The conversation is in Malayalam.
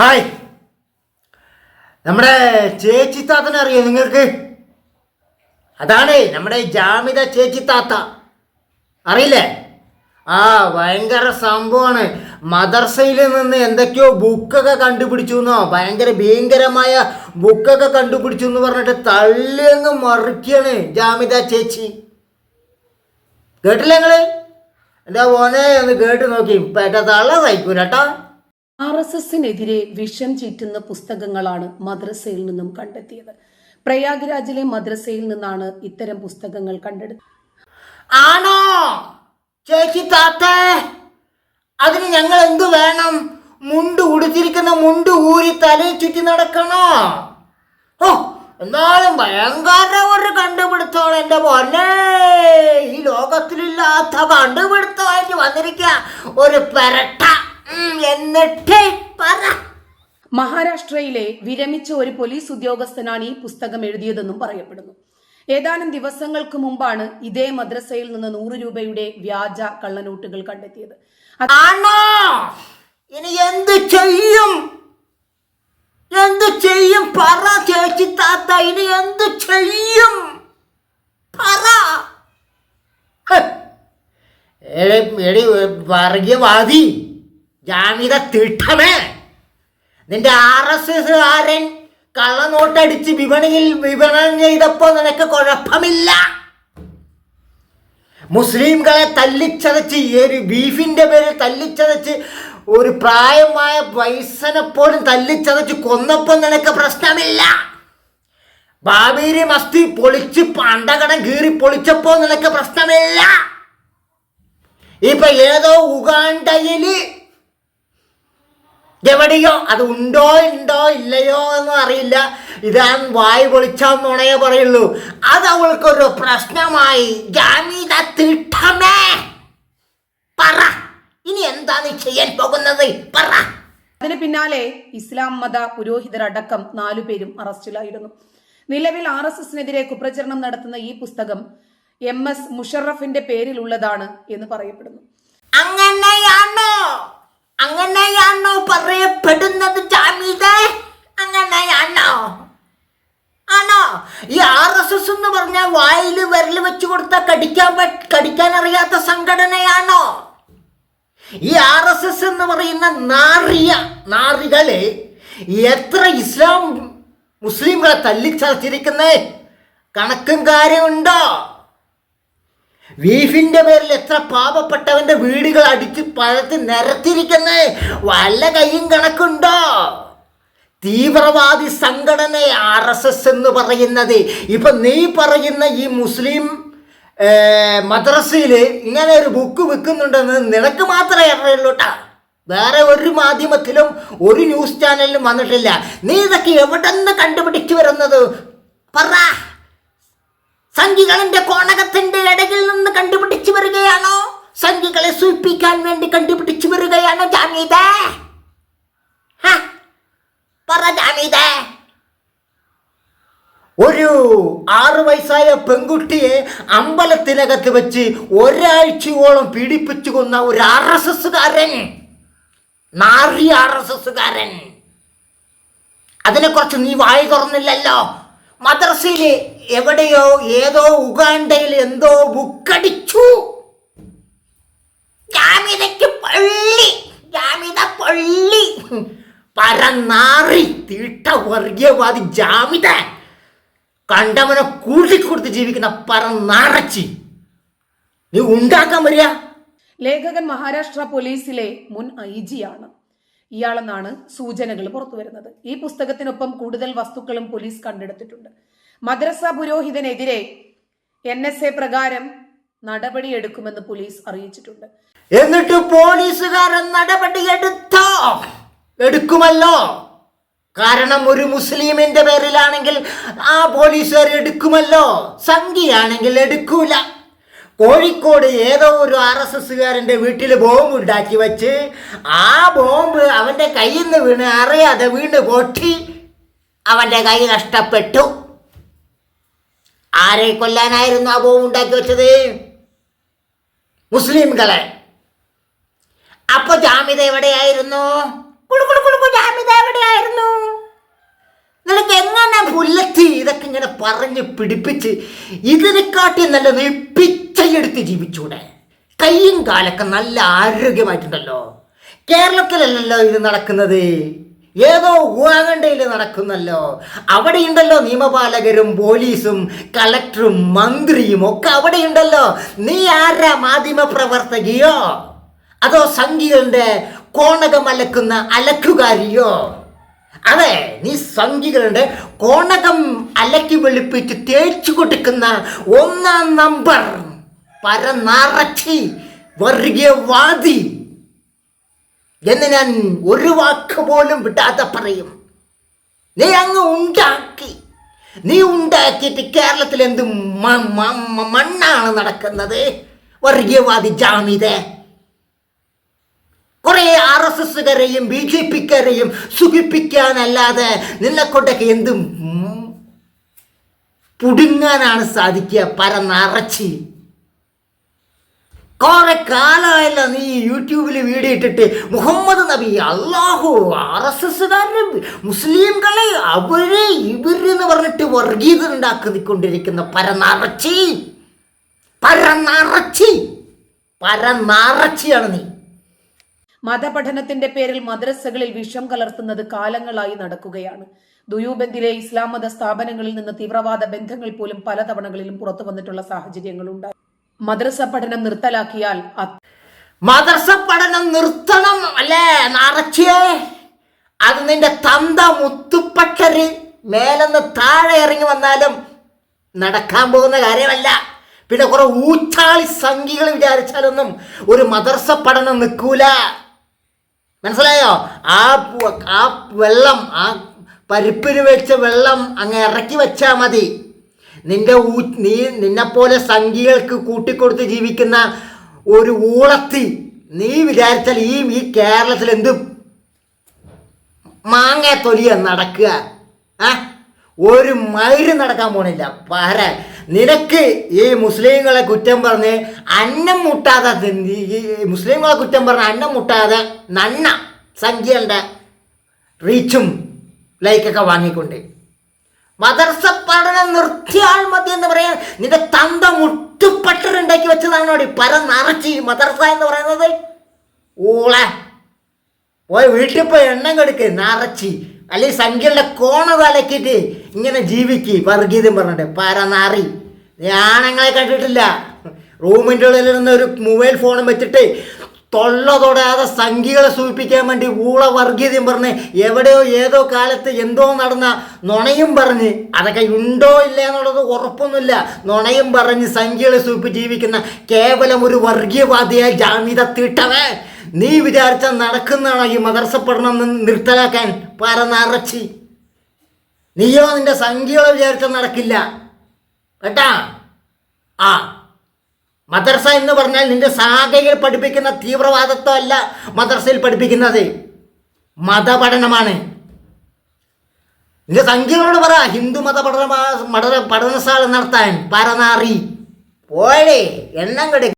ഹായ് നമ്മുടെ ചേച്ചി താത്തനെ അറിയോ നിങ്ങൾക്ക്? അതാണ് നമ്മുടെ ജാമിത ചേച്ചി താത്ത. അറിയില്ലേ? ആ ഭയങ്കര സംഭവമാണ്. മദർസയിൽ നിന്ന് എന്തൊക്കെയോ ബുക്കൊക്കെ കണ്ടുപിടിച്ചു എന്നോ ഭയങ്കര ഭീകരമായ ബുക്കൊക്കെ കണ്ടുപിടിച്ചു എന്ന് പറഞ്ഞിട്ട് തള്ളി അങ്ങ് മറിക്കാണ് ജാമിത ചേച്ചി. കേട്ടില്ല നിങ്ങൾ? എന്റെ ഓനെ ഒന്ന് കേട്ട് നോക്കി. പേട്ട തള്ള സഹിക്കൂല കേട്ടോ. ആർ എസ് എസിനെതിരെ വിഷം ചീറ്റുന്ന പുസ്തകങ്ങളാണ് മദ്രസയിൽ നിന്നും കണ്ടെത്തിയത്. പ്രയാഗ്രാജിലെ മദ്രസയിൽ നിന്നാണ് ഇത്തരം പുസ്തകങ്ങൾ കണ്ടെടുത്തത്. ആണോ? ചേച്ചി താത്തേ അതിന് ഞങ്ങൾ എന്തു വേണം? മുണ്ട് ഉടുത്തിരിക്കുന്ന മുണ്ട് ഊരി തലയിൽ ചുറ്റി നടക്കണോ? ഓ എന്നാലും ഭയങ്കര ഒരു കണ്ടുപിടുത്തമാണ് എന്റെ പൊന്നെ ഈ ലോകത്തിലില്ലാത്ത കണ്ടുപിടുത്തമായിട്ട് വന്നിരിക്കുക. ഒരു പെരട്ട. എന്നിട്ട് പറ. മഹാരാഷ്ട്രയിലെ വിരമിച്ച ഒരു പോലീസ് ഉദ്യോഗസ്ഥനാണ് ഈ പുസ്തകം എഴുതിയതെന്നും പറയപ്പെടുന്നു. ഏതാനും ദിവസങ്ങൾക്ക് മുമ്പാണ് ഇതേ മദ്രസയിൽ നിന്ന് നൂറ് രൂപയുടെ വ്യാജ കള്ളനോട്ടുകൾ കണ്ടെത്തിയത്. ആണോ? ഇനി എന്ത് ചെയ്യും? എന്ത് ചെയ്യും? പറ ചേച്ചി താത്ത ഇനി എന്ത് ചെയ്യും? പറ. എടി വർഗീയവാദി. ജാമിത തിട്ടമേ. നിന്റെ ആർ എസ് എസ്കാരൻ കള്ളനോട്ടടിച്ച് വിപണിയിൽ വിപണനം ചെയ്തപ്പോ നിനക്ക് കുഴപ്പമില്ല. മുസ്ലിംകളെ തല്ലിച്ചതച്ച് ഒരു ബീഫിന്റെ പേരിൽ തല്ലിച്ചതച്ച് ഒരു പ്രായമായ വയസ്സനെ പോലും തല്ലിച്ചതച്ച് കൊന്നപ്പോൾ നിനക്ക് പ്രശ്നമില്ല. ബാബേരി മസ്തി പൊളിച്ച് പണ്ടകടം കീറി പൊളിച്ചപ്പോൾ നിനക്ക് പ്രശ്നമില്ല. ഇപ്പൊ ഏതോ ഉഗാണ്ടയിൽ എവിടെയോ? അത് ഉണ്ടോ ഉണ്ടോ ഇല്ലയോ എന്ന് അറിയില്ല. ഇതാൻ വായി പൊളിച്ചാൽ നുണയെ പറയുള്ളൂ. അത് അവൾക്കൊരു പ്രശ്നമായി. ജാമീത തിട്ടമേ. പറ. ഇനി എന്താണ് നീ ചെയ്യാൻ പോകുന്നത്? പറ. അതിന് പിന്നാലെ ഇസ്ലാം മത പുരോഹിതരടക്കം നാലുപേരും അറസ്റ്റിലായിരുന്നു. നിലവിൽ ആർ എസ് എസിനെതിരെ കുപ്രചരണം നടത്തുന്ന ഈ പുസ്തകം എം എസ് മുഷറഫിന്റെ പേരിലുള്ളതാണ് എന്ന് പറയപ്പെടുന്നു. അങ്ങനെയാണോ? അങ്ങനെയാണോ പറയപ്പെടുന്നത് ജാമീത അങ്ങനെയാണോ? ആണോ? ഈ ആർ എസ് എസ് എന്ന് പറഞ്ഞാൽ വായിൽ വിരൽ വെച്ച് കൊടുത്ത കടിക്കാൻ കടിക്കാൻ അറിയാത്ത സംഘടനയാണോ? ഈ ആർ എസ് എസ് എന്ന് പറയുന്ന നാറിയ നാറികളെ എത്ര ഇസ്ലാം മുസ്ലിങ്ങളെ തല്ലിച്ചതച്ചിരിക്കുന്നേ? കണക്കും കാര്യമുണ്ടോ? ബീഫിന്റെ പേരിൽ എത്ര പാപപ്പെട്ടവന്റെ വീടുകൾ അടിച്ച് പഴത്ത് നിരത്തിരിക്കുന്നേ വല്ല കൈയും കണക്കുണ്ടോ? തീവ്രവാദി സംഘടന ആർ എസ് എസ് എന്ന് പറയുന്നത്. ഇപ്പൊ നീ പറയുന്ന ഈ മുസ്ലിം മദ്രസയിൽ ഇങ്ങനെ ഒരു ബുക്ക് വിൽക്കുന്നുണ്ടെന്ന് നിനക്ക് മാത്രമേ അറിയുള്ളൂട്ടാ വേറെ ഒരു മാധ്യമത്തിലും ഒരു ന്യൂസ് ചാനലിലും വന്നിട്ടില്ല. നീ ഇതൊക്കെ എവിടെ നിന്ന് കണ്ടുപിടിച്ചു വരുന്നത്? പറ. സംഘികളിന്റെ കോണകത്തിന്റെ ഇടയിൽ നിന്ന് കണ്ടുപിടിച്ചു വരികയാണോ? സംഖ്യകളെ സൂചിപ്പിക്കാൻ വേണ്ടി കണ്ടുപിടിച്ചു വരികയാണോ ജാമീദ പറ ജാമീദ ഒരു ആറ് വയസ്സായ പെൺകുട്ടിയെ അമ്പലത്തിനകത്ത് വെച്ച് ഒരാഴ്ചയോളം പീഡിപ്പിച്ചു കൊന്ന ഒരു ആർ എസ് എസ്സുകാരൻ. നാറി ആർ എസ് എസ്സുകാരൻ. അതിനെക്കുറിച്ച് നീ വായി തുറന്നില്ലല്ലോ. മദ്രസയിൽ എവിടെയോ ഏതോ ഉഗാണ്ടയിൽ എന്തോ ബുക്കടിച്ചു. ജാമിതയ്ക്ക് പള്ളി ജാമിത പള്ളി. പരന്നാറി തീട്ട വർഗീയവാദി ജാമിത കണ്ടവനെ കൂട്ടിക്കൊടുത്ത് ജീവിക്കുന്ന പരനാറച്ചി നീ ഉണ്ടാക്കാൻ വരിക. ലേഖകൻ മഹാരാഷ്ട്ര പോലീസിലെ മുൻ ഐ ജി ആണ്. ഇയാളെന്നാണ് സൂചനകൾ പുറത്തു വരുന്നത്. ഈ പുസ്തകത്തിനൊപ്പം കൂടുതൽ വസ്തുക്കളും പോലീസ് കണ്ടെടുത്തിട്ടുണ്ട്. മദ്രസ പുരോഹിതനെതിരെ എൻ എസ് എ പ്രകാരം നടപടിയെടുക്കുമെന്ന് പോലീസ് അറിയിച്ചിട്ടുണ്ട്. എന്നിട്ട് പോലീസുകാരൻ നടപടി എടുത്തോ? എടുക്കുമല്ലോ. കാരണം ഒരു മുസ്ലിമിന്റെ പേരിലാണെങ്കിൽ ആ പോലീസുകാർ എടുക്കുമല്ലോ. സംഖ്യയാണെങ്കിൽ എടുക്കൂല. കോഴിക്കോട് ഏതോ ഒരു ആർ എസ് എസ്സുകാരന്റെ വീട്ടിൽ ബോംബ് ഉണ്ടാക്കി വെച്ച് ആ ബോംബ് അവന്റെ കയ്യിൽ നിന്ന് വീണ് അറിയാതെ വീണ് പൊട്ടി അവന്റെ കൈ നഷ്ടപ്പെട്ടു. ആരെ കൊല്ലാനായിരുന്നു ആ ബോംബ് ഉണ്ടാക്കി വെച്ചത്? മുസ്ലിംകളെ. അപ്പോൾ ജാമ്യത എവിടെയായിരുന്നു? ജാമ്യത എവിടെയായിരുന്നു? നിനക്ക് എങ്ങനെ പുല്ലത്തി? ഇതൊക്കെ ഇങ്ങനെ പറഞ്ഞ് പിടിപ്പിച്ച് ഇതിനെക്കാട്ടി നല്ല നീ പിച്ചയെടുത്ത് ജീവിച്ചൂടെ? കയ്യും കാലൊക്കെ നല്ല ആരോഗ്യമായിട്ടുണ്ടല്ലോ. കേരളത്തിലല്ലല്ലോ ഇത് നടക്കുന്നത്. ഏതോ ഉവാകണ്ടയിൽ നടക്കുന്നല്ലോ. അവിടെയുണ്ടല്ലോ നിയമപാലകരും പോലീസും കളക്ടറും മന്ത്രിയും ഒക്കെ അവിടെയുണ്ടല്ലോ. നീ ആരാ മാധ്യമ പ്രവർത്തകയോ? അതോ സംഘികളുടെ കോണകം അലക്കുന്ന അലക്കുകാരിയോ? അതെ നീ സംഘികളുടെ കോണകം അലക്കി വെളുപ്പിച്ച് തേച്ചു കൊടുക്കുന്ന ഒന്നാം നമ്പർ പരനാറച്ചി വർഗീയവാദി എന്ന് ഞാൻ ഒരു വാക്ക് പോലും വിടാതെ പറയും. നീ അങ്ങ് ഉണ്ടാക്കി. നീ ഉണ്ടാക്കിയിട്ട് കേരളത്തിൽ എന്ത് മണ്ണാണ് നടക്കുന്നത്? വർഗീയവാദി ജാമിത കുറെ ആർ എസ് എസുകാരെയും ബി ജെ പിക്കാരെയും സുഖിപ്പിക്കാനല്ലാതെ നിന്നെ കൊണ്ടൊക്കെ എന്ത് പുടുങ്ങാനാണ് സാധിക്കുക പരന്നറച്ചി കുറെ കാലമായല്ലോ നീ യൂട്യൂബിൽ വീഡിയോ ഇട്ടിട്ട്. മുഹമ്മദ് നബി അള്ളാഹു ആർ എസ് എസ്സുകാരൻ മുസ്ലിംകളെ അവർ ഇവരെന്ന് പറഞ്ഞിട്ട് വർഗീയത ഉണ്ടാക്കിക്കൊണ്ടിരിക്കുന്ന പരനറച്ചി. പരനറച്ചി. പരനറച്ചിയാണ് നീ. മതപഠനത്തിന്റെ പേരിൽ മദ്രസകളിൽ വിഷം കലർത്തുന്നത് കാലങ്ങളായി നടക്കുകയാണ്. ദുയൂബന്ദിലെ ഇസ്ലാം മത സ്ഥാപനങ്ങളിൽ നിന്ന് തീവ്രവാദ ബന്ധങ്ങൾ പോലും പലതവണകളിലും പുറത്തു വന്നിട്ടുള്ള സാഹചര്യങ്ങളുണ്ടായി. മദ്രസ പഠനം നിർത്തലാക്കിയാൽ മദ്രസ പഠനം നിർത്തണം അല്ലേ? നിറച്ചേ അത് നിന്റെ തന്ത മുത്തുപ്പട്ടര് മേലെന്ന് താഴെ ഇറങ്ങി വന്നാലും നടക്കാൻ പോകുന്ന കാര്യമല്ല. പിന്നെ കുറെ ഊച്ചാളി സംഖ്യകൾ വിചാരിച്ചാലൊന്നും ഒരു മദർസ പഠനം നിൽക്കൂല. മനസ്സിലായോ? ആ ആ വെള്ളം ആ പരിപ്പിന് വെച്ച വെള്ളം അങ്ങ് ഇറക്കി വെച്ചാൽ മതി. നിന്റെ ഊ നീ നിന്നെപ്പോലെ സംഖ്യകൾക്ക് കൂട്ടിക്കൊടുത്ത് ജീവിക്കുന്ന ഒരു ഊളത്തി നീ വിചാരിച്ചാൽ ഈ ഈ കേരളത്തിൽ എന്ത് മാങ്ങ തൊലിയ നടക്കുക. ആ? ഒരു മൈര് നടക്കാൻ പോണില്ല. പാര നിനക്ക് ഈ മുസ്ലിങ്ങളെ കുറ്റം പറഞ്ഞ് അന്നം മുട്ടാതെ ഈ മുസ്ലിങ്ങളെ കുറ്റം പറഞ്ഞ് അന്നം മുട്ടാതെ നന്ന സംഖ്യകളുടെ റീച്ചും ലൈക്കൊക്കെ വാങ്ങിക്കൊണ്ട്. മദർസ പഠനം നിർത്തിയാൽ മതി എന്ന് പറയാൻ നിന്റെ തന്ത മുട്ടുപട്ടറുണ്ടാക്കി പര നിറച്ചി മദർസ എന്ന് പറയുന്നത്. ഓളെ പോയി വീട്ടിൽ പോയി എണ്ണം കൊടുക്ക്. നിറച്ചി. അല്ലെങ്കിൽ സംഖ്യയുടെ കോണ തലക്കിട്ട് ഇങ്ങനെ ജീവിക്ക്. വർഗീതം പറഞ്ഞിട്ട്. പരനാറി. ആണുങ്ങളെ കണ്ടിട്ടില്ല. റൂമിന്റെ ഉള്ളിൽ നിന്ന് ഒരു മൊബൈൽ ഫോണും വെച്ചിട്ട് തൊള്ള തൊടാതെ സംഖ്യകളെ സൂചിപ്പിക്കാൻ വേണ്ടി ഊള വർഗീയതയും പറഞ്ഞ് എവിടെയോ ഏതോ കാലത്ത് എന്തോ നടന്ന നുണയും പറഞ്ഞ് അതൊക്കെ ഉണ്ടോ ഇല്ല എന്നുള്ളത് ഉറപ്പൊന്നുമില്ല. നുണയും പറഞ്ഞ് സംഖ്യകളെ സൂചിപ്പിച്ച് ജീവിക്കുന്ന കേവലം ഒരു വർഗീയവാദിയായ ജാമ്യത തീട്ടവേ നീ വിചാരിച്ച നടക്കുന്നതാണോ ഈ മദർസ പഠനം നിർത്തലാക്കാൻ? പരനറച്ചി നീയോ നിന്റെ സംഖ്യകളെ വിചാരിച്ച നടക്കില്ല. കേട്ടാ? ആ. മദർസ എന്ന് പറഞ്ഞാൽ നിന്റെ സാഗയിൽ പഠിപ്പിക്കുന്ന തീവ്രവാദത്വം അല്ല മദർസയിൽ പഠിപ്പിക്കുന്നത്. മതപഠനമാണ്. നിന്റെ സംഖ്യകളോട് പറ. ഹിന്ദു മത പഠന പഠന പഠനശാല നടത്താൻ. പരനാറി. പോയേ എണ്ണം കെടുക്ക